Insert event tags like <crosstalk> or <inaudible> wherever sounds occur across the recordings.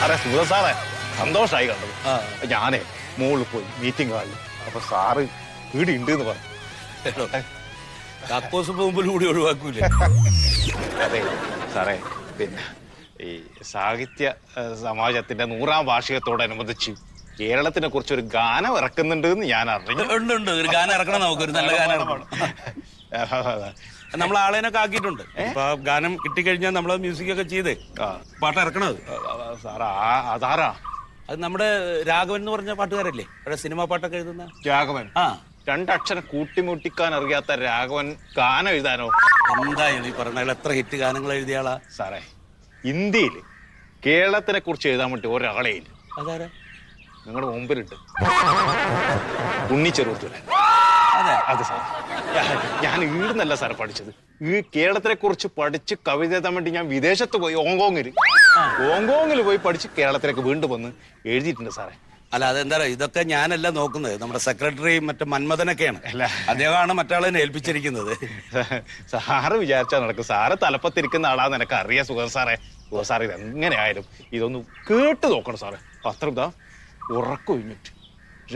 സാറേ. സുഗത സാറേ. സന്തോഷമായി കണ്ടത്. ഞാനേ മോളിൽ പോയി മീറ്റിംഗ് ഹാളിൽ. അപ്പൊ സാറ് വീട് ഉണ്ട് എന്ന് പറഞ്ഞു കക്കോസ് പോകുമ്പോൾ കൂടി ഒഴിവാക്കൂലേ? അതെ സാറേ. പിന്നെ ഈ സാഹിത്യ സമാജത്തിന്റെ നൂറാം വാർഷികത്തോടനുബന്ധിച്ച് കേരളത്തിനെ കുറിച്ച് ഒരു ഗാനം ഇറക്കുന്നുണ്ട് എന്ന് ഞാൻ അറിഞ്ഞു. ഉണ്ട് ഉണ്ട്. ഒരു ഗാനം ഇറക്കണം നമുക്ക് ഒരു നല്ല ഗാനം ഇറക്കണം. നമ്മൾ ആളേനൊക്കെ ആക്കിയിട്ടുണ്ട്. ഇപ്പൊ ഗാനം കിട്ടിക്കഴിഞ്ഞാൽ നമ്മൾ മ്യൂസിക് ഒക്കെ ചെയ്ത് പാട്ട് ഇറക്കണത് സാറാ അതാറാ അത് നമ്മുടെ രാഘവൻ എന്ന് പറഞ്ഞ പാട്ടുകാരല്ലേ? അവിടെ സിനിമാ പാട്ടൊക്കെ എഴുതുന്ന? രാഘവൻ. ആ. രണ്ടക്ഷരം കൂട്ടിമുട്ടിക്കാൻ അറിയാത്ത രാഘവൻ ഗാനം എഴുതാനോ? എന്തായാലും ഈ പറഞ്ഞ എത്ര ഹിറ്റ് ഗാനങ്ങൾ എഴുതിയാളാ സാറേ ഇന്ത്യയിൽ കേരളത്തിനെ കുറിച്ച് എഴുതാൻ വേണ്ടി ഒരാളെ ഇല്ല. അതാരാ? നിങ്ങളുടെ മുമ്പിലുണ്ട് ഉണ്ണിച്ചെറുത്തൂരെ അതെ. അതെ സാർ. ഞാൻ- ഈടുന്നല്ല സാർ പഠിച്ചത്. ഈ കേരളത്തിനെ കുറിച്ച് പഠിച്ച് കവിത എഴുതാൻ വേണ്ടി ഞാൻ വിദേശത്ത് പോയി ഹോങ്കോങ്ങിൽ ഹോങ്കോങ്ങിൽ പോയി പഠിച്ച് കേരളത്തിലേക്ക് വീണ്ടും വന്ന് എഴുതിയിട്ടുണ്ട് സാറേ. അല്ല അതെന്താ ഇതൊക്കെ ഞാനല്ല നോക്കുന്നത്. നമ്മുടെ സെക്രട്ടറി മറ്റേ മന്മഥനൊക്കെയാണ്. അല്ല. അദ്ദേഹമാണ് മറ്റാളെ ഏൽപ്പിച്ചിരിക്കുന്നത്. <laughs> സാറ് വിചാരിച്ചാൽ നടക്കും. സാറ് തലപ്പത്തിരിക്കുന്ന ആളാന്ന് എനിക്ക് അറിയാം സുഖം സാറേ. സുഖ സാർ ഇത് എങ്ങനെ ആയാലും ഇതൊന്ന് കേട്ട് നോക്കണം സാറേ. പത്രം ഇതാ ഉറക്കൊഴിഞ്ഞിട്ട്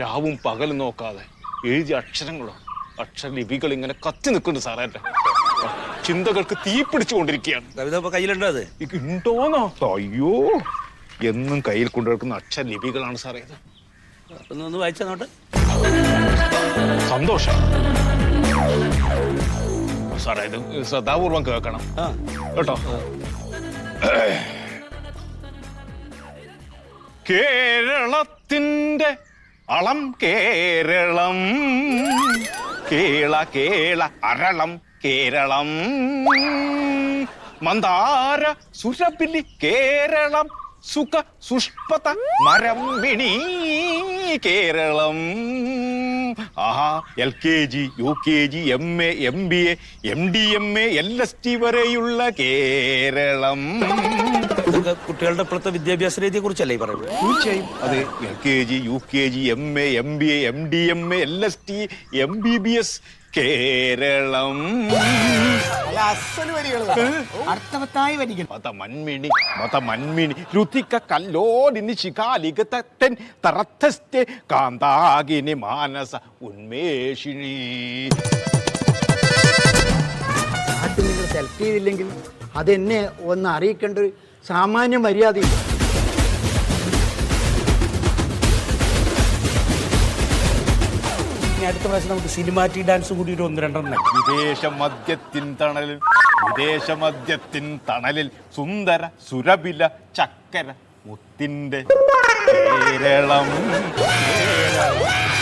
രാവും പകലും നോക്കാതെ എഴുതിയ അക്ഷരങ്ങളാണ്. അക്ഷരലിപികൾ ഇങ്ങനെ കത്തി നിൽക്കുന്നു സാറേ. ചിന്തകൾക്ക് തീ പിടിച്ചുകൊണ്ടിരിക്കുകയാണ്. കവിത കയ്യിലുണ്ടത് കയ്യിലുണ്ടോ അത്? ഉണ്ടോന്നോ? അയ്യോ എന്നും കയ്യിൽ കൊണ്ടുവെക്കുന്ന അക്ഷരലിപികളാണ് സാറേ ഇത്. ഒന്ന് ഒന്ന് വായിച്ചാ നോട്ട് സന്തോഷം. സാറേ ഇത് ശ്രദ്ധാപൂർവം കേൾക്കണം. കേട്ടോ? കേരളത്തിന്റെ അളം കേരളം കേള കേള അരളം കേരളം. മന്ദാര സുരപിലി കേരളം സുഖ സുഷ്പത മരമ്പിണി കേരളം. ആഹാ L K G U K G M A M B A M D M A L S T വരെയുള്ള കേരളം. കുട്ടികളുടെ ഇപ്പോഴത്തെ വിദ്യാഭ്യാസ രീതിയെ കുറിച്ചല്ലേ ഈ പറയുന്നത്? തീർച്ചയായും. അതെ L K G U K G M A M B A M D M A L S T M B B S Keralam. അർത്ഥവത്തായി വരികൾ മത മത രുതിക കല്ലോടിനി ശിഖാലികതൻ തറത്തസ്തെ കാന്താകിനി മാനസ ഉന്മേഷിണി. നാട്ടിൽ നിങ്ങൾ സെലക്ട് ചെയ്തില്ലെങ്കിൽ അതെന്നെ ഒന്ന് അറിയിക്കേണ്ട ഒരു സാമാന്യ മര്യാദയില്ല. ഇനി അടുത്ത പ്രാവശ്യം നമുക്ക് സിനിമാറ്റിക് ഡാൻസ് കൂടി ഒരു ഒന്ന് രണ്ടെണ്ണം. വിദേശ മദ്യത്തിൻ തണലിൽ വിദേശ മദ്യത്തിൻ തണലിൽ സുന്ദര സുരബില ചക്കര മുത്തിന്റെ കേരളം കേരളം.